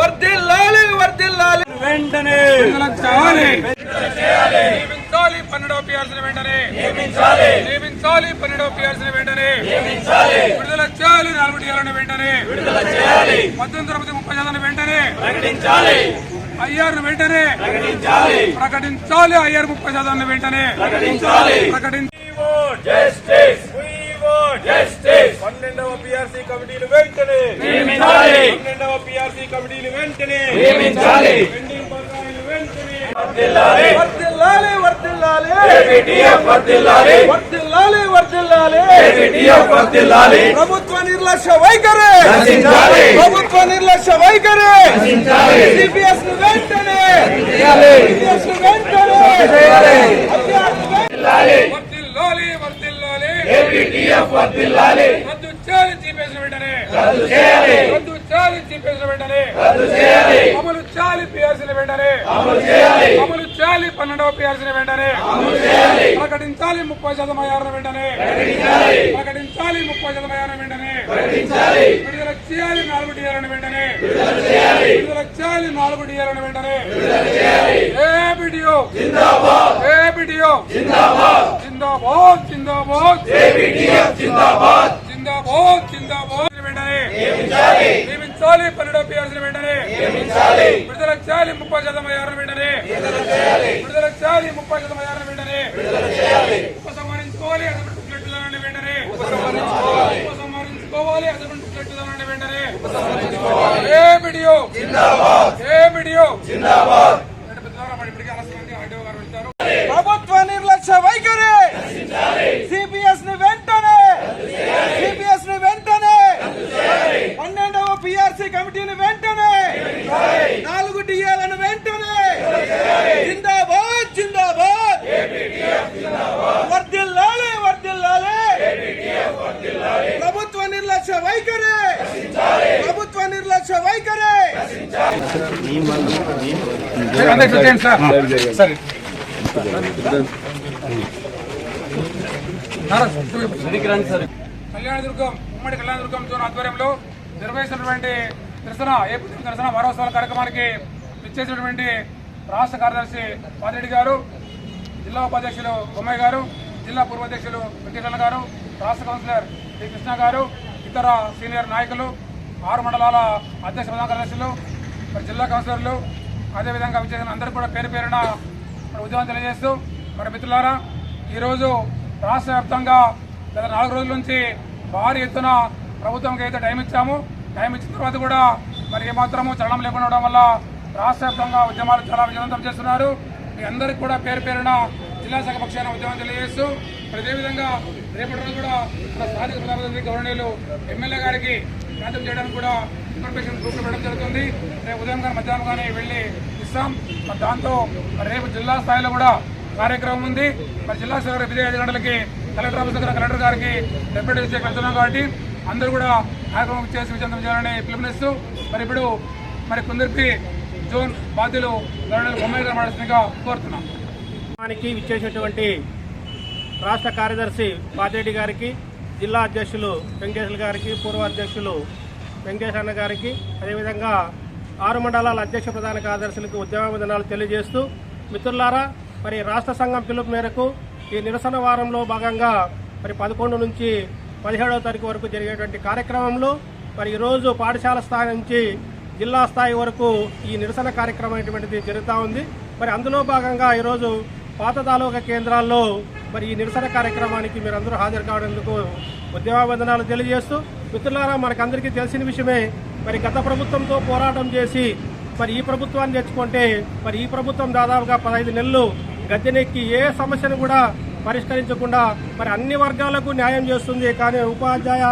వర్దిల్లాలి వర్దిల్లాలి వెంటనే. నియమించాలి. వెంటనే. వెంటనే. విడుదల చేయాలి నాలుగు వెంటనే. పద్దెనిమిది తరగతి ముప్పై శాతాన్ని వెంటనే. ప్రకటించాలి. ఐఆర్ వెంటనే. ప్రకటించాలి. ప్రకటించాలి ఐఆర్ ముప్పై శాతాన్ని వెంటనే. ప్రకటించాలి. జస్టిస్ పన్నెండవ పిఆర్సీ కమిటీలు వెంటనే. పన్నెండవ పిఆర్సీ కమిటీలు వెంటనే. నియమించాలి. పెండింగ్ బకాయిలు వెంటనే. వర్ధిల్లాలి. వర్దిల్లాలి వర్దిల్లాలి ఏబిటిఎఫ్ వర్ధిల్లాలి. వర్దిల్లాలి వర్దిల్లాలి ఏబిటిఎఫ్ వర్ధిల్లాలి. ప్రభుత్వ నిర్లక్ష్య వైఖరి. ప్రభుత్వ నిర్లక్ష్య వైఖరి. సిపిఎస్ వెంటనే. సిపిఎస్ వర్ధిల్లాలి రద్దు చేయాలి జీపీఎస్ వెంటనే. రద్దు చేయాలి. రద్దు చేయాలి జీపీఎస్ వెంటనే. రద్దు చేయాలి. అమలు చేయాలి పిఆర్సీల వెంటనే. అమలు చేయాలి. అమలు చేయాలి పన్నెండవ పిఆర్సీని వెంటనే. అమలు చేయాలి. ప్రకటించాలి ముప్పై శాతం అయ్యారు వెంటనే. ప్రకటించాలి. ప్రకటించాలి ముప్పై శాతం అయ్యారు వెంటనే. ప్రకటించాలి. విడుదల చేయాలి నాలుగు డిఆర్లను వెంటనే. విడుదల చేయాలి. విడుదల చేయాలి నాలుగు డిఆర్లను వెంటనే. విడుదల చేయాలి. ఏబిడియో జిందాబాద్. ఏబిడియో జిందాబాద్. జిందాబాద్ జిందాబాద్. జిందాబాద్. జిందాబాద్ జిందాబాద్. వెంటనే నియమించాలి పన్నెండవ పిఆర్సీని వెంటనే. నియమించాలి విడుదల చేయాలి ముప్పై శాతం అయ్యారు వెంటనే. విడుదల చేయాలి. ముప్పై శాతం అయ్యారు వెంటనే. ఉపసంహరించుకోవాలి విధానాన్ని వెంటనే. ఉపసంహరించుకోవాలి. విధానాన్ని వెంటనే. ఏ వీడియో ఏ వీడియో జిందాబాద్ ఇప్పటికే ఆలస్యమైంది ఆర్డీఓ గారు వెళ్తారు ప్రభుత్వ నిర్లక్ష్య వైఖరి సిపిఎస్ని వెంటనే సిపిఎస్ని వెంటనే పన్నెండవ పిఆర్సీ కమిటీని వెంటనే నాలుగు డిఏలను వెంటనే జిందాబాద్ జిందాబాద్ వర్దిల్లాలి వర్దిల్లాలి ప్రభుత్వ నిర్లక్ష్య వైఖరి ప్రభుత్వ నిర్లక్ష్య వైఖరి అందరికి చేయండి సార్. సరే. కళ్యాణదుర్గం ఉమ్మడి కళ్యాణదుర్గం జోన్ ఆధ్వర్యంలో నిర్వహిస్తున్నటువంటి నిరసన ఏపీ నిరసన వారోత్సవాల కార్యక్రమానికి ఇచ్చేసినటువంటి రాష్ట్ర కార్యదర్శి పాదిరెడ్డి గారు జిల్లా ఉపాధ్యక్షులు బొమ్మాయి గారు జిల్లా పూర్వాధ్యక్షులు వెంకటరమణ గారు రాష్ట్ర కౌన్సిలర్ డి. కృష్ణ గారు ఇతర సీనియర్ నాయకులు ఆరు మండలాల అధ్యక్ష ప్రధాన కార్యదర్శులు జిల్లా కౌన్సిలర్లు అదేవిధంగా విచ్చేసిన అందరూ కూడా పేరు పేరున ఉద్యమం తెలియజేస్తూ మరి మిత్రులారా ఈరోజు రాష్ట్ర వ్యాప్తంగా గత నాలుగు రోజుల నుంచి భారీ ఎత్తున ప్రభుత్వంకి అయితే టైం ఇచ్చాము. టైం ఇచ్చిన తర్వాత కూడా మరి ఏమాత్రము చలనం లేకుండా ఉండడం వల్ల రాష్ట్ర వ్యాప్తంగా ఉద్యమాలు చాలా విజయవంతం చేస్తున్నారు. మీ అందరికీ కూడా పేరు పేరున జిల్లా శాఖ పక్షాన ఉద్యమం తెలియజేస్తూ అదేవిధంగా రేపటి రోజు కూడా మన స్థానిక ప్రధానమంత్రి గవర్నర్లు ఎమ్మెల్యే గారికి జ్ఞాతం చేయడానికి కూడా ఇన్ఫర్మేషన్ గ్రూప్ జరుగుతుంది. రేపు ఉదయం కానీ మధ్యాహ్నం కానీ వెళ్ళి ఇస్తాం. మరి దాంతో మరి రేపు జిల్లా స్థాయిలో కూడా కార్యక్రమం ఉంది. మరి జిల్లా స్థాయిలో రేపు ఇదే ఐదు గంటలకి కలెక్టర్ ఆఫీస్ దగ్గర కలెక్టర్ గారికి డెప్యూటీ ఇచ్చే వెళ్తున్నాం కాబట్టి అందరూ కూడా కార్యక్రమం చేసి విజయంతం చేయాలని పిలుపునిస్తూ మరి ఇప్పుడు మరి కొందరికి జోన్ బాధ్యులు గవర్నర్ బొమ్మాయి గారు మాట్లాడుతుందిగా కోరుతున్నాం. కార్యక్రమానికి విచ్చేసినటువంటి రాష్ట్ర కార్యదర్శి పాతిరెడ్డి గారికి జిల్లా అధ్యక్షులు వెంకటేశ్వర గారికి పూర్వ అధ్యక్షులు వెంకటేష్ అన్న గారికి అదేవిధంగా ఆరు మండలాల అధ్యక్ష ప్రధాన కార్యదర్శులకు ఉద్యమ విధానాలు తెలియజేస్తూ మిత్రులారా మరి రాష్ట్ర సంఘం పిలుపు మేరకు ఈ నిరసన వారంలో భాగంగా మరి పదకొండు నుంచి పదిహేడవ తారీఖు వరకు జరిగేటువంటి కార్యక్రమంలో మరి ఈరోజు పాఠశాల స్థాయి నుంచి జిల్లా స్థాయి వరకు ఈ నిరసన కార్యక్రమం అనేటువంటిది జరుగుతూ ఉంది. మరి అందులో భాగంగా ఈరోజు పాత తాలూకా కేంద్రాల్లో మరి ఈ నిరసన కార్యక్రమానికి మీరు అందరూ హాజరు కావడందుకు ఉద్యమవందనాలు తెలియజేస్తూ మిత్రులారా మనకందరికీ తెలిసిన విషయమే మరి గత ప్రభుత్వంతో పోరాటం చేసి మరి ఈ ప్రభుత్వాన్ని తెచ్చుకుంటే మరి ఈ ప్రభుత్వం దాదాపుగా పదహైదు నెలలు గద్దెనెక్కి ఏ సమస్యను కూడా పరిష్కరించకుండా మరి అన్ని వర్గాలకు న్యాయం చేస్తుంది. కానీ ఉపాధ్యాయ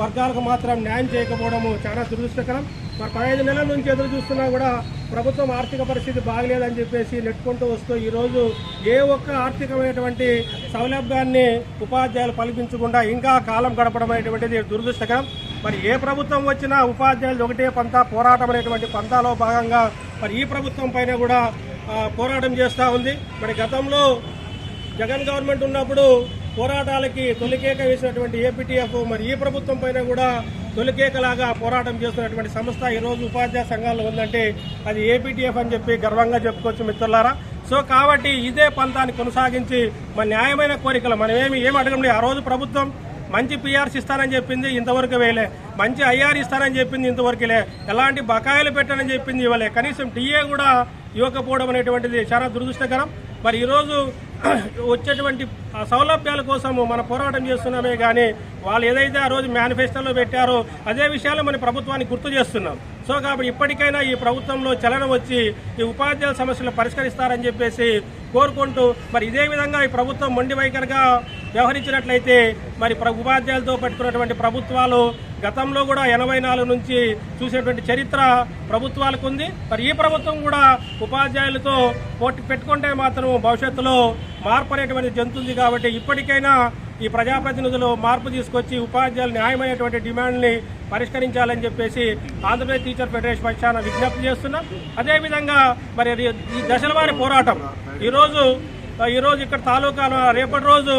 వర్గాలకు మాత్రం న్యాయం చేయకపోవడము చాలా దురదృష్టకరం. మరి పదహైదు నెలల నుంచి ఎదురు చూస్తున్నా కూడా ప్రభుత్వం ఆర్థిక పరిస్థితి బాగలేదని చెప్పేసి నెట్టుకుంటూ వస్తూ ఈరోజు ఏ ఒక్క ఆర్థికమైనటువంటి సౌలభ్యాన్ని ఉపాధ్యాయులు కల్పించకుండా ఇంకా కాలం గడపడం అనేటువంటిది దురదృష్టకరం. మరి ఏ ప్రభుత్వం వచ్చినా ఉపాధ్యాయులు ఒకటే పంత పోరాటం అనేటువంటి పంతాలో భాగంగా మరి ఈ ప్రభుత్వం పైన కూడా పోరాటం చేస్తూ ఉంది. మరి గతంలో జగన్ గవర్నమెంట్ ఉన్నప్పుడు పోరాటాలకి తొలికేక వేసినటువంటి ఏపీటీఎఫ్ మరి ఈ ప్రభుత్వం పైన కూడా తొలికేకలాగా పోరాటం చేస్తున్నటువంటి సంస్థ ఈ రోజు ఉపాధ్యాయ సంఘాల్లో ఉందంటే అది ఏపీటీఎఫ్ అని చెప్పి గర్వంగా చెప్పుకోవచ్చు మిత్రులారా. సో కాబట్టి ఇదే పంతాన్ని కొనసాగించి మన న్యాయమైన కోరికలు మనమేమి ఏమి అడగండి ఆ రోజు ప్రభుత్వం మంచి పిఆర్స్ ఇస్తానని చెప్పింది ఇంతవరకు వేయలే. మంచి ఐఆర్ ఇస్తానని చెప్పింది ఇంతవరకు లే ఎలాంటి బకాయిలు పెట్టానని చెప్పింది ఇవ్వలే. కనీసం టీఏ కూడా ఇవ్వకపోవడం అనేటువంటిది చాలా దురదృష్టకరం. మరి ఈరోజు వచ్చేటువంటి ఆ సౌలభ్యాల కోసము మన పోరాటం చేస్తున్నామే కానీ వాళ్ళు ఏదైతే ఆ రోజు మేనిఫెస్టోలో పెట్టారో అదే విషయాలు మన ప్రభుత్వానికి గుర్తు చేస్తున్నాం. సో కాబట్టి ఇప్పటికైనా ఈ ప్రభుత్వంలో చలనం వచ్చి ఈ ఉపాధ్యాయుల సమస్యలు పరిష్కరిస్తారని చెప్పేసి కోరుకుంటూ మరి ఇదే విధంగా ఈ ప్రభుత్వం మొండి వైఖరిగా వ్యవహరించినట్లయితే మరి ప్ర- ఉపాధ్యాయులతో పెట్టుకున్నటువంటి ప్రభుత్వాలు గతంలో కూడా ఎనభై నాలుగు నుంచి చూసినటువంటి చరిత్ర ప్రభుత్వాలకు ఉంది. మరి ఈ ప్రభుత్వం కూడా ఉపాధ్యాయులతో పోటీ పెట్టుకుంటే మాత్రం భవిష్యత్తులో మార్పు అనేటువంటి జంతుంది కాబట్టి ఇప్పటికైనా ఈ ప్రజాప్రతినిధులు మార్పు తీసుకొచ్చి ఉపాధ్యాయులు న్యాయమైనటువంటి డిమాండ్ని పరిష్కరించాలని చెప్పేసి ఆంధ్రప్రదేశ్ టీచర్ ఫెడరేషన్ పక్షాన విజ్ఞప్తి చేస్తున్నాం. అదేవిధంగా మరి ఈ దశల వారి పోరాటం. ఈరోజు ఈరోజు ఇక్కడ తాలూకాలో రేపటి రోజు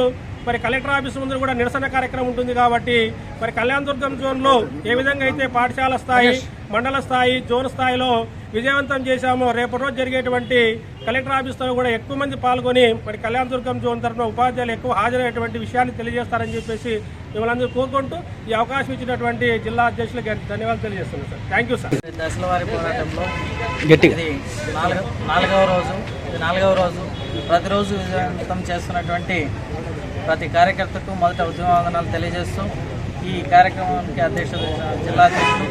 మరి కలెక్టర్ ఆఫీస్ ముందు కూడా నిరసన కార్యక్రమం ఉంటుంది కాబట్టి మరి కళ్యాణదుర్గం జోన్లో ఏ విధంగా అయితే పాఠశాల స్థాయి మండల స్థాయి జోన్ స్థాయిలో విజయవంతం చేశామో. రేపటి రోజు జరిగేటువంటి కలెక్టర్ ఆఫీస్లో కూడా ఎక్కువ మంది పాల్గొని మరి కళ్యాణదుర్గం జోన్ తరఫున ఉపాధ్యాయులు ఎక్కువ హాజరయ్యేటువంటి విషయాన్ని తెలియజేస్తారని చెప్పేసి మిమ్మల్ని అందరూ కోరుకుంటూ ఈ అవకాశం ఇచ్చినటువంటి జిల్లా అధ్యక్షులకి ధన్యవాదాలు తెలియజేస్తున్నాను సార్. థ్యాంక్ యూ సార్ దశల వారి పోరాటంలో నాలుగవ రోజు ఇది నాలుగవ రోజు. ప్రతిరోజు విజయవంతం చేస్తున్నటువంటి ప్రతి కార్యకర్తకు మొదట ఉద్యమవందనాలు తెలియజేస్తూ ఈ కార్యక్రమానికి అధ్యక్షుడు జిల్లా అధ్యక్షులు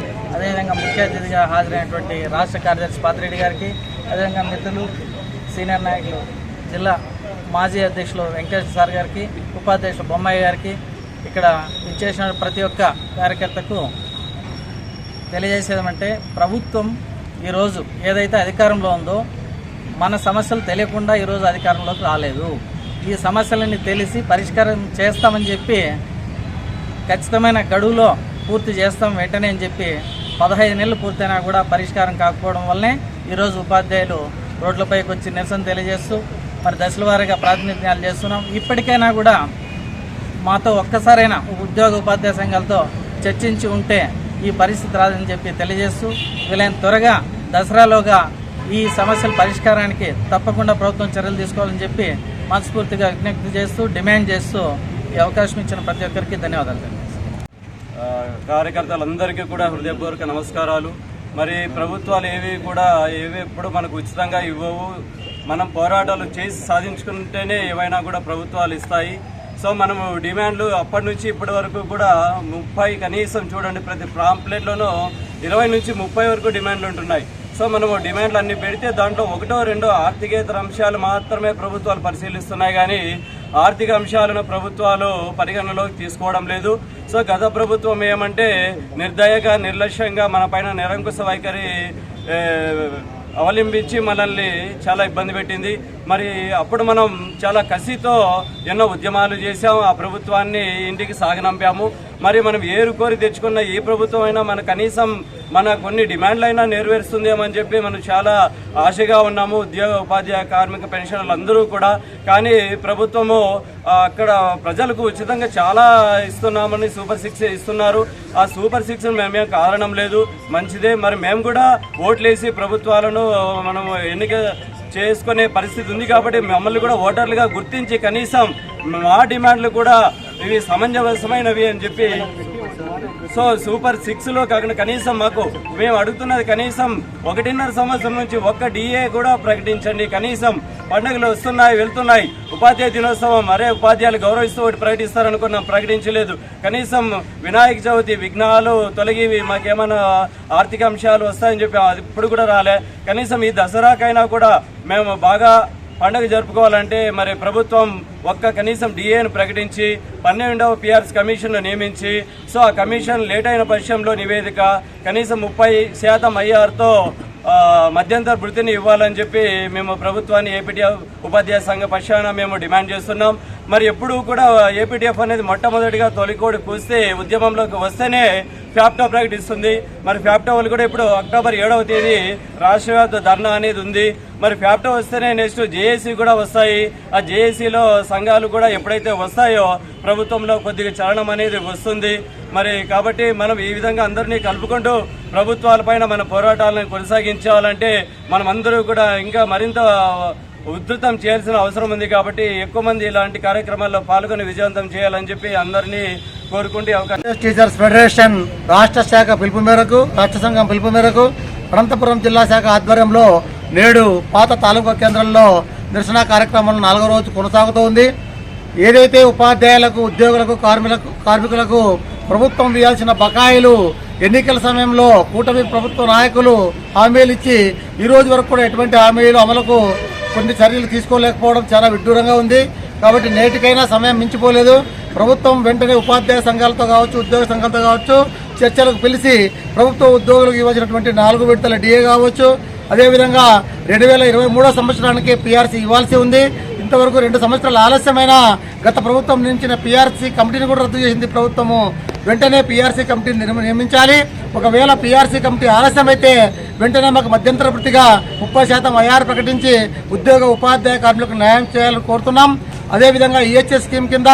అదేవిధంగా ముఖ్య అతిథిగా హాజరైనటువంటి రాష్ట్ర కార్యదర్శి పాత్రెడ్డి గారికి అదేవిధంగా మిత్రులు సీనియర్ నాయకులు జిల్లా మాజీ అధ్యక్షులు వెంకటేశ్వర సార్ గారికి ఉపాధ్యక్షులు బొమ్మాయి గారికి ఇక్కడ ఇచ్చేసిన ప్రతి ఒక్క కార్యకర్తకు తెలియజేసేదంటే ప్రభుత్వం ఈరోజు ఏదైతే అధికారంలో ఉందో మన సమస్యలు తెలియకుండా ఈరోజు అధికారంలోకి రాలేదు. ఈ సమస్యలన్నీ తెలిసి పరిష్కారం చేస్తామని చెప్పి ఖచ్చితమైన గడువులో పూర్తి చేస్తాం వెంటనే అని చెప్పి పదహైదు నెలలు పూర్తయినా కూడా పరిష్కారం కాకపోవడం వల్లనే ఈరోజు ఉపాధ్యాయులు రోడ్లపైకి వచ్చి నిరసన తెలియజేస్తూ మరి దశల వారీగా ప్రాతినిధ్యాలు చేస్తున్నాం. ఇప్పటికైనా కూడా మాతో ఒక్కసారైనా ఉద్యోగ ఉపాధ్యాయ సంఘాలతో చర్చించి ఉంటే ఈ పరిస్థితి రాదని చెప్పి తెలియజేస్తూ వీలైన త్వరగా దసరాలోగా ఈ సమస్యల పరిష్కారానికి తప్పకుండా ప్రభుత్వం చర్యలు తీసుకోవాలని చెప్పి మనస్ఫూర్తిగా విజ్ఞప్తి చేస్తూ డిమాండ్ చేస్తూ ఈ అవకాశం ఇచ్చిన ప్రతి ఒక్కరికి ధన్యవాదాలు. కార్యకర్తలందరికీ కూడా హృదయపూర్వక నమస్కారాలు. మరి ప్రభుత్వాలు ఏవి కూడా ఏవి ఎప్పుడు మనకు ఉచితంగా ఇవ్వవు. మనం పోరాటాలు చేసి సాధించుకుంటేనే ఏవైనా కూడా ప్రభుత్వాలు ఇస్తాయి. సో మనము డిమాండ్లు అప్పటి నుంచి ఇప్పటి వరకు కూడా ముప్పై కనీసం చూడండి ప్రతి ప్రాంప్లెట్లోనూ ఇరవై నుంచి ముప్పై వరకు డిమాండ్లు ఉంటున్నాయి. సో మనము డిమాండ్లు అన్ని పెడితే దాంట్లో ఒకటో రెండో ఆర్థికేతర అంశాలు మాత్రమే ప్రభుత్వాలు పరిశీలిస్తున్నాయి. కానీ ఆర్థిక అంశాలను ప్రభుత్వాలు పరిగణనలోకి తీసుకోవడం లేదు. సో గత ప్రభుత్వం ఏమంటే నిర్దయగా నిర్లక్ష్యంగా మన పైన నిరంకుశ వైఖరి అవలంబించి మనల్ని చాలా ఇబ్బంది పెట్టింది. మరి అప్పుడు మనం చాలా కసితో ఎన్నో ఉద్యమాలు చేసాము ఆ ప్రభుత్వాన్ని ఇంటికి సాగనంపాము. మరి మనం ఏరు కోరి తెచ్చుకున్న ఏ ప్రభుత్వం అయినా మన కనీసం మన కొన్ని డిమాండ్లు అయినా నెరవేరుస్తుందేమని చెప్పి మనం చాలా ఆశగా ఉన్నాము. ఉద్యోగ ఉపాధ్యాయ కార్మిక పెన్షన్లు అందరూ కూడా. కానీ ప్రభుత్వము అక్కడ ప్రజలకు ఉచితంగా చాలా ఇస్తున్నామని సూపర్ సిక్స్ ఇస్తున్నారు. ఆ సూపర్ సిక్స్ మేమేం కారణం లేదు. మంచిదే. మరి మేము కూడా ఓట్లేసి ప్రభుత్వాలను మనం ఎన్నిక చేసుకునే పరిస్థితి ఉంది కాబట్టి మమ్మల్ని కూడా ఓటర్లుగా గుర్తించి కనీసం మా డిమాండ్లు కూడా ఇవి సమంజసమైనవి అని చెప్పి సో సూపర్ సిక్స్లో కాకుండా కనీసం మాకు మేము అడుగుతున్నది కనీసం ఒకటిన్నర సంవత్సరం నుంచి ఒక్క డిఏ కూడా ప్రకటించండి. కనీసం పండుగలు వస్తున్నాయి వెళ్తున్నాయి. ఉపాధ్యాయ దినోత్సవం అరే ఉపాధ్యాయులు గౌరవిస్తూ ఒకటి ప్రకటిస్తారనుకున్నాం ప్రకటించలేదు. కనీసం వినాయక చవితి విఘ్నాలు తొలగివి మాకేమైనా ఆర్థిక అంశాలు వస్తాయని చెప్పి అది ఇప్పుడు కూడా రాలే. కనీసం ఈ దసరాకైనా కూడా మేము బాగా పండుగ జరుపుకోవాలంటే మరి ప్రభుత్వం ఒక్క కనీసం డిఏను ప్రకటించి పన్నెండవ పిఆర్స్ కమిషన్ను నియమించి సో ఆ కమిషన్ లేట్ అయిన పరిశ్రమలో నివేదిక కనీసం ముప్పై శాతం ఐఆర్తో మధ్యంతర వృత్తిని ఇవ్వాలని చెప్పి మేము ప్రభుత్వాన్ని ఏపీటీఎఫ్ ఉపాధ్యాయ సంఘ పక్షాన మేము డిమాండ్ చేస్తున్నాం. మరి ఎప్పుడూ కూడా ఏపీటీఎఫ్ అనేది మొట్టమొదటిగా తొలికోడి కూస్తే ఉద్యమంలోకి వస్తేనే ఫ్యాప్టో ప్రకటిస్తుంది మరి ఫ్యాప్టో వాళ్ళు కూడా ఇప్పుడు అక్టోబర్ ఏడవ తేదీ రాష్ట్ర వ్యాప్త ధర్నా అనేది ఉంది. మరి ఫ్యాప్టా వస్తేనే నెక్స్ట్ జేఏసీ కూడా వస్తాయి. ఆ జేఏసీలో సంఘాలు కూడా ఎప్పుడైతే వస్తాయో ప్రభుత్వంలో కొద్దిగా చలనం అనేది వస్తుంది. మరి కాబట్టి మనం ఈ విధంగా అందరినీ కలుపుకుంటూ ప్రభుత్వాలపైన మన పోరాటాలను కొనసాగించాలంటే మనం అందరూ కూడా ఇంకా మరింత ఉధృతం చేయాల్సిన అవసరం ఉంది కాబట్టి ఎక్కువ మంది ఇలాంటి కార్యక్రమాల్లో పాల్గొని విజయవంతం చేయాలని చెప్పి అందరినీ కోరుకుంటే అవకాశం టీచర్స్ ఫెడరేషన్ రాష్ట్ర శాఖ పిలుపు మేరకు రాష్ట్ర సంఘం పిలుపు మేరకు అనంతపురం జిల్లా శాఖ ఆధ్వర్యంలో నేడు పాత తాలూకా కేంద్రంలో నిరసన కార్యక్రమం నాలుగో రోజు కొనసాగుతోంది. ఏదైతే ఉపాధ్యాయులకు ఉద్యోగులకు కార్మికులకు కార్మికులకు ప్రభుత్వం వేయాల్సిన బకాయిలు ఎన్నికల సమయంలో కూటమి ప్రభుత్వ నాయకులు హామీలు ఇచ్చి ఈ రోజు వరకు కూడా ఎటువంటి హామీలు అమలుకు కొన్ని చర్యలు తీసుకోలేకపోవడం చాలా విడ్డూరంగా ఉంది. కాబట్టి నేటికైనా సమయం మించిపోలేదు. ప్రభుత్వం వెంటనే ఉపాధ్యాయ సంఘాలతో కావచ్చు ఉద్యోగ సంఘాలతో కావచ్చు చర్చలకు పిలిచి ప్రభుత్వ ఉద్యోగులకు ఇవ్వాల్సినటువంటి నాలుగు విడతల డిఏ కావచ్చు. అదేవిధంగా రెండు వేల ఇరవై మూడో సంవత్సరానికి పీఆర్సీ ఇవ్వాల్సి ఉంది. ఇంతవరకు రెండు సంవత్సరాల ఆలస్యమైన గత ప్రభుత్వం నియమించిన పీఆర్సీ కమిటీని కూడా రద్దు చేసింది ప్రభుత్వము. వెంటనే పీఆర్సీ కమిటీని నిర్మ- నియమించాలి. ఒకవేళ పీఆర్సీ కమిటీ ఆలస్యమైతే వెంటనే మాకు మధ్యంతర వృత్తిగా ముప్పై శాతం ఐఆర్ ప్రకటించి ఉద్యోగ ఉపాధ్యాయ కార్మికులకు న్యాయం చేయాలని కోరుతున్నాం. అదేవిధంగా ఈహెచ్ఎస్ స్కీమ్ కింద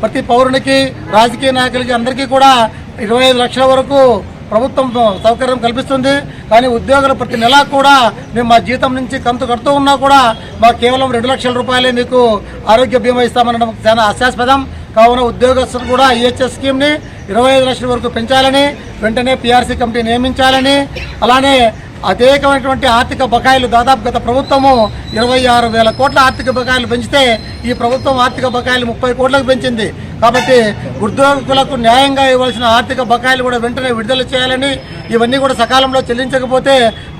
ప్రతి పౌరునికి రాజకీయ నాయకులకి అందరికీ కూడా ఇరవై ఐదు లక్షల వరకు ప్రభుత్వం సౌకర్యం కల్పిస్తుంది. కానీ ఉద్యోగులు ప్రతి నెలా కూడా మేము మా జీతం నుంచి కంతు కడుతూ ఉన్నా కూడా మాకు కేవలం రెండు లక్షల రూపాయలే మీకు ఆరోగ్య బీమా ఇస్తామనడం చాలా హాస్యాస్పదం కావున ఉద్యోగస్తులు కూడా ఈహెచ్ఎస్ స్కీమ్ని ఇరవై ఐదు లక్షల వరకు పెంచాలని వెంటనే పీఆర్సీ కమిటీ నియమించాలని అలానే అనేకమైనటువంటి ఆర్థిక బకాయిలు దాదాపు గత ప్రభుత్వము ఇరవై ఆరు వేల కోట్ల ఆర్థిక బకాయిలు పెంచితే ఈ ప్రభుత్వం ఆర్థిక బకాయిలు ముప్పై కోట్లకు పెంచింది. కాబట్టి ఉద్యోగులకు న్యాయంగా ఇవ్వాల్సిన ఆర్థిక బకాయిలు కూడా వెంటనే విడుదల చేయాలని ఇవన్నీ కూడా సకాలంలో చెల్లించకపోతే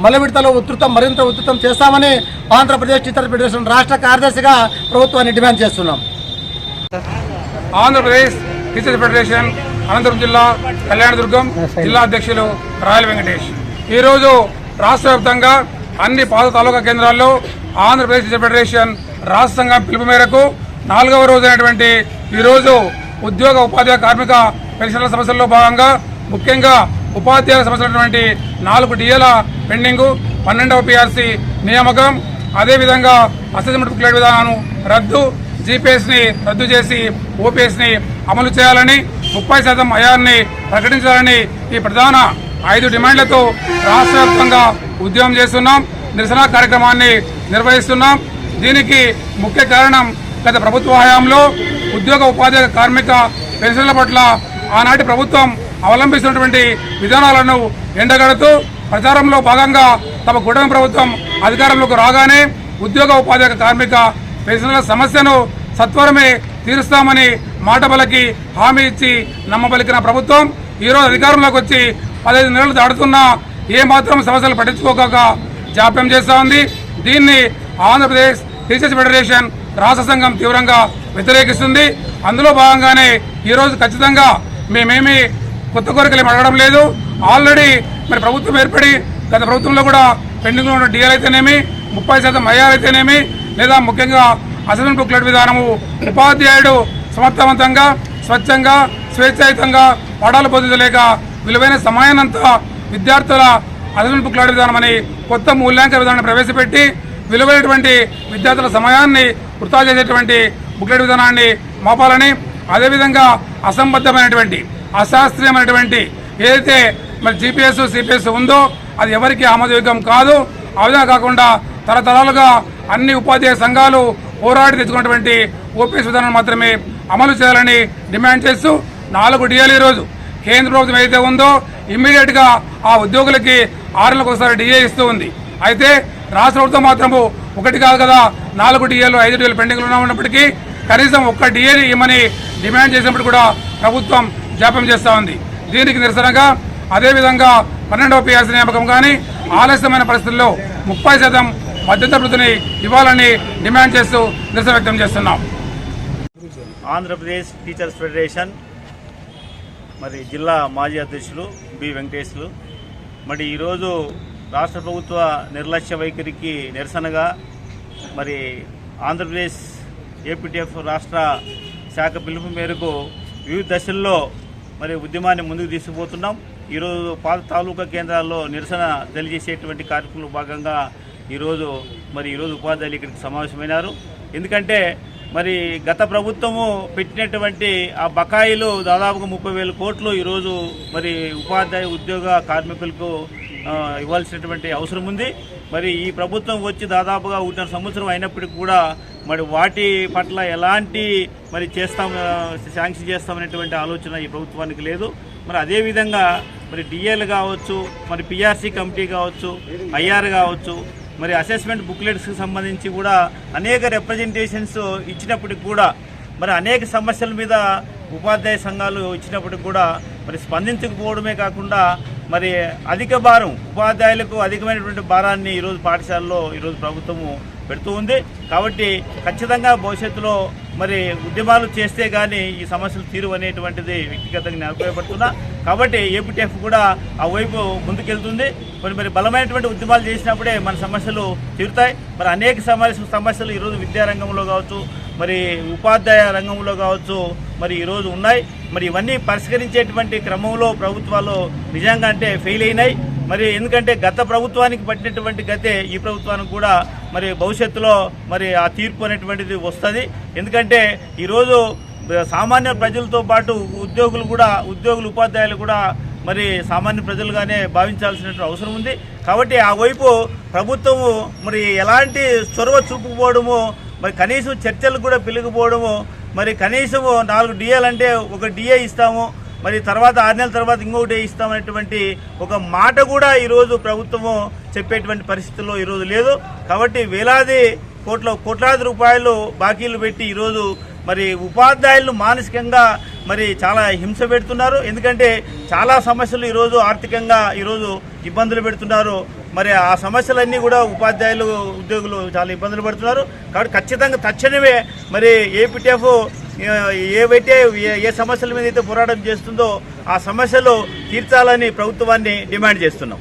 మల విడతలో ఉధృతం మరింత ఉధృతం చేస్తామని ఆంధ్రప్రదేశ్ చిత్ర ఫెడరేషన్ రాష్ట్ర కార్యదర్శిగా ప్రభుత్వాన్ని డిమాండ్ చేస్తున్నాం. ఆంధ్రప్రదేశ్ టీచర్స్ ఫెడరేషన్ అనంతపురం జిల్లా కళ్యాణదుర్గం జిల్లా అధ్యక్షులు రాయల వెంకటేష్. ఈరోజు రాష్ట్ర వ్యాప్తంగా అన్ని పాత తాలూకా కేంద్రాల్లో ఆంధ్రప్రదేశ్ ఫెడరేషన్ రాష్ట్ర సంఘం పిలుపు మేరకు నాలుగవ రోజైనటువంటి ఈరోజు ఉద్యోగ ఉపాధ్యాయ కార్మిక పెన్షన్ల సమస్యల్లో భాగంగా ముఖ్యంగా ఉపాధ్యాయుల సమస్యలైనటువంటి నాలుగు డిఏల పెండింగు పన్నెండవ పిఆర్సీ నియామకం అదేవిధంగా అసెస్మెంట్ బుక్లెట్ విధానం రద్దు జీపీఎస్ని రద్దు చేసి ఓపీఎస్ని అమలు చేయాలని ముప్పై శాతం అయాన్ని ప్రకటించాలని ఈ ప్రధాన ఐదు డిమాండ్లతో రాష్ట్ర వ్యాప్తంగా ఉద్యమం చేస్తున్నాం. నిరసన కార్యక్రమాన్ని నిర్వహిస్తున్నాం. దీనికి ముఖ్య కారణం గత ప్రభుత్వ హయాంలో ఉద్యోగ ఉపాధి కార్మిక పెన్షన్ల పట్ల ఆనాటి ప్రభుత్వం అవలంబిస్తున్నటువంటి విధానాలను ఎండగడుతూ ప్రచారంలో భాగంగా తమ కూటమి ప్రభుత్వం అధికారంలోకి రాగానే ఉద్యోగ ఉపాధి కార్మిక పెన్షన్ల సమస్యను సత్వరమే తీరుస్తామని మాట బలకి హామీ ఇచ్చి నమ్మబలికిన ప్రభుత్వం ఈరోజు అధికారంలోకి వచ్చి పదహైదు నెలలు దాడుతున్నా ఏమాత్రం సమస్యలు పట్టించుకోక జాప్యం చేస్తా ఉంది. దీన్ని ఆంధ్రప్రదేశ్ టీచర్స్ ఫెడరేషన్ రాష్ట్ర సంఘం తీవ్రంగా వ్యతిరేకిస్తుంది. అందులో భాగంగానే ఈరోజు ఖచ్చితంగా మేమేమి కొత్త కోరికలు అడగడం లేదు. ఆల్రెడీ మరి ప్రభుత్వం ఏర్పడి గత ప్రభుత్వంలో కూడా పెండింగ్లో ఉన్న డిఎల్ అయితేనేమి ముప్పై శాతం ఐఆర్ అయితేనేమి లేదా ముఖ్యంగా అసెస్మెంట్ బుక్లెట్ విధానము ఉపాధ్యాయుడు సమర్థవంతంగా స్వచ్ఛంగా స్వేచ్ఛాయుతంగా పాఠాలు పొందలేక విలువైన సమయాన్నంతా విద్యార్థుల అదనపు క్లాడ్ విధానం అని కొత్త మూల్యాంకన విధానాన్ని ప్రవేశపెట్టి విలువైనటువంటి విద్యార్థుల సమయాన్ని వృధా చేసేటువంటి బుక్లెట్ విధానాన్ని మాపాలని అదేవిధంగా అసంబద్ధమైనటువంటి అశాస్త్రీయమైనటువంటి ఏదైతే మరి జీపీఎస్ సిపిఎస్ ఉందో అది ఎవరికి ఆమోదయోగ్యం కాదు. ఆ విధంగా కాకుండా తరతరాలుగా అన్ని ఉపాధ్యాయ సంఘాలు పోరాడి తెచ్చుకున్నటువంటి ఓపీఎస్ విధానం మాత్రమే అమలు చేయాలని డిమాండ్ చేస్తూ నాలుగు డిఎల్ ఈరోజు కేంద్ర ప్రభుత్వం ఏదైతే ఉందో ఇమ్మీడియట్గా ఆ ఉద్యోగులకి ఆరు నెలలకు ఒకసారి డిఏ ఇస్తూ ఉంది. అయితే రాష్ట్ర ప్రభుత్వం మాత్రము ఒకటి కాదు కదా నాలుగు డిఏలు ఐదు డిఏలు పెండింగ్లు ఉన్నప్పటికీ కనీసం ఒక్క డిఏని ఇమ్మని డిమాండ్ చేసినప్పుడు కూడా ప్రభుత్వం జాప్యం చేస్తూ ఉంది. దీనికి నిరసనగా అదేవిధంగా పన్నెండవ పిఆర్సీ నియామకం కానీ ఆలస్యమైన పరిస్థితుల్లో ముప్పై శాతం మద్దతు వృద్ధిని ఇవ్వాలని డిమాండ్ చేస్తూ నిరసన వ్యక్తం చేస్తున్నాం. ఆంధ్రప్రదేశ్ టీచర్స్ ఫెడరేషన్ మరి జిల్లా మాజీ అధ్యక్షులు బి వెంకటేశ్లు మరి ఈరోజు రాష్ట్ర ప్రభుత్వ నిర్లక్ష్య వైఖరికి నిరసనగా మరి ఆంధ్రప్రదేశ్ ఏపీటీఎఫ్ రాష్ట్ర శాఖ పిలుపు మేరకు వివిధ దశల్లో మరి ఉద్యమాన్ని ముందుకు తీసుకుపోతున్నాం. ఈరోజు పాత తాలూకా కేంద్రాల్లో నిరసన తెలియజేసేటువంటి కార్యక్రమంలో భాగంగా ఈరోజు మరి ఈరోజు ఉపాధ్యాయులు ఇక్కడికి సమావేశమైనారు. ఎందుకంటే మరి గత ప్రభుత్వము పెట్టినటువంటి ఆ బకాయిలు దాదాపుగా ముప్పై వేల కోట్లు ఈరోజు మరి ఉపాధ్యాయ ఉద్యోగ కార్మికులకు ఇవ్వాల్సినటువంటి అవసరం ఉంది. మరి ఈ ప్రభుత్వం వచ్చి దాదాపుగా ఒకటిన్నర సంవత్సరం అయినప్పటికీ కూడా మరి వాటి పట్ల ఎలాంటి మరి చేస్తాం శాంక్షన్ చేస్తామనేటువంటి ఆలోచన ఈ ప్రభుత్వానికి లేదు. మరి అదేవిధంగా మరి డిఎల్ కావచ్చు మరి పిఆర్సీ కమిటీ కావచ్చు ఐఆర్ కావచ్చు మరి అసెస్మెంట్ బుక్లెట్స్కి సంబంధించి కూడా అనేక రిప్రజెంటేషన్స్ ఇచ్చినప్పటికి కూడా మరి అనేక సమస్యల మీద ఉపాధ్యాయ సంఘాలు ఇచ్చినప్పటికి కూడా మరి స్పందించకపోవడమే కాకుండా మరి అధిక భారం ఉపాధ్యాయులకు అధికమైనటువంటి భారాన్ని ఈరోజు పాఠశాలలో ఈరోజు ప్రభుత్వము పెడుతూ ఉంది. కాబట్టి ఖచ్చితంగా భవిష్యత్తులో మరి ఉద్యమాలు చేస్తే కానీ ఈ సమస్యలు తీరు అనేటువంటిది వ్యక్తిగతంగా నేను అభిప్రాయపడుతున్నా. కాబట్టి ఏపీటీఎఫ్ కూడా ఆ వైపు ముందుకెళ్తుంది. మరి మరి బలమైనటువంటి ఉద్యమాలు చేసినప్పుడే మన సమస్యలు తీరుతాయి. మరి అనేక సమస్య సమస్యలు ఈరోజు విద్యారంగంలో కావచ్చు మరి ఉపాధ్యాయ రంగంలో కావచ్చు మరి ఈరోజు ఉన్నాయి. మరి ఇవన్నీ పరిష్కరించేటువంటి క్రమంలో ప్రభుత్వాలు నిజంగా అంటే ఫెయిల్ అయినాయి. మరి ఎందుకంటే గత ప్రభుత్వానికి పట్టినటువంటి గతే ఈ ప్రభుత్వానికి కూడా మరి భవిష్యత్తులో మరి ఆ తీర్పు అనేటువంటిది వస్తుంది. ఎందుకంటే ఈరోజు సామాన్య ప్రజలతో పాటు ఉద్యోగులు కూడా ఉద్యోగులు ఉపాధ్యాయులు కూడా మరి సామాన్య ప్రజలుగానే భావించాల్సినటువంటి అవసరం ఉంది. కాబట్టి ఆ వైపు ప్రభుత్వము మరి ఎలాంటి చొరవ చూపుకోవడము మరి కనీసం చర్చలు కూడా పిలిగిపోవడము మరి కనీసము నాలుగు డిఏలు అంటే ఒక డిఏ ఇస్తాము మరి తర్వాత ఆరు నెలల తర్వాత ఇంకొకటి ఇస్తామనేటువంటి ఒక మాట కూడా ఈరోజు ప్రభుత్వము చెప్పేటువంటి పరిస్థితుల్లో ఈరోజు లేదు. కాబట్టి వేలాది కోట్ల కోట్లాది రూపాయలు బాకీలు పెట్టి ఈరోజు మరి ఉపాధ్యాయులను మానసికంగా మరి చాలా హింస పెడుతున్నారు. ఎందుకంటే చాలా సమస్యలు ఈరోజు ఆర్థికంగా ఈరోజు ఇబ్బందులు పెడుతున్నారు. మరి ఆ సమస్యలన్నీ కూడా ఉపాధ్యాయులు ఉద్యోగులు చాలా ఇబ్బందులు పడుతున్నారు. కాబట్టి ఖచ్చితంగా తక్షణమే మరి ఏపీటీఎఫ్ ఏవైతే ఏ- ఏ సమస్యల మీద అయితే పోరాటం చేస్తుందో ఆ సమస్యలు తీర్చాలని ప్రభుత్వాన్ని డిమాండ్ చేస్తున్నాం.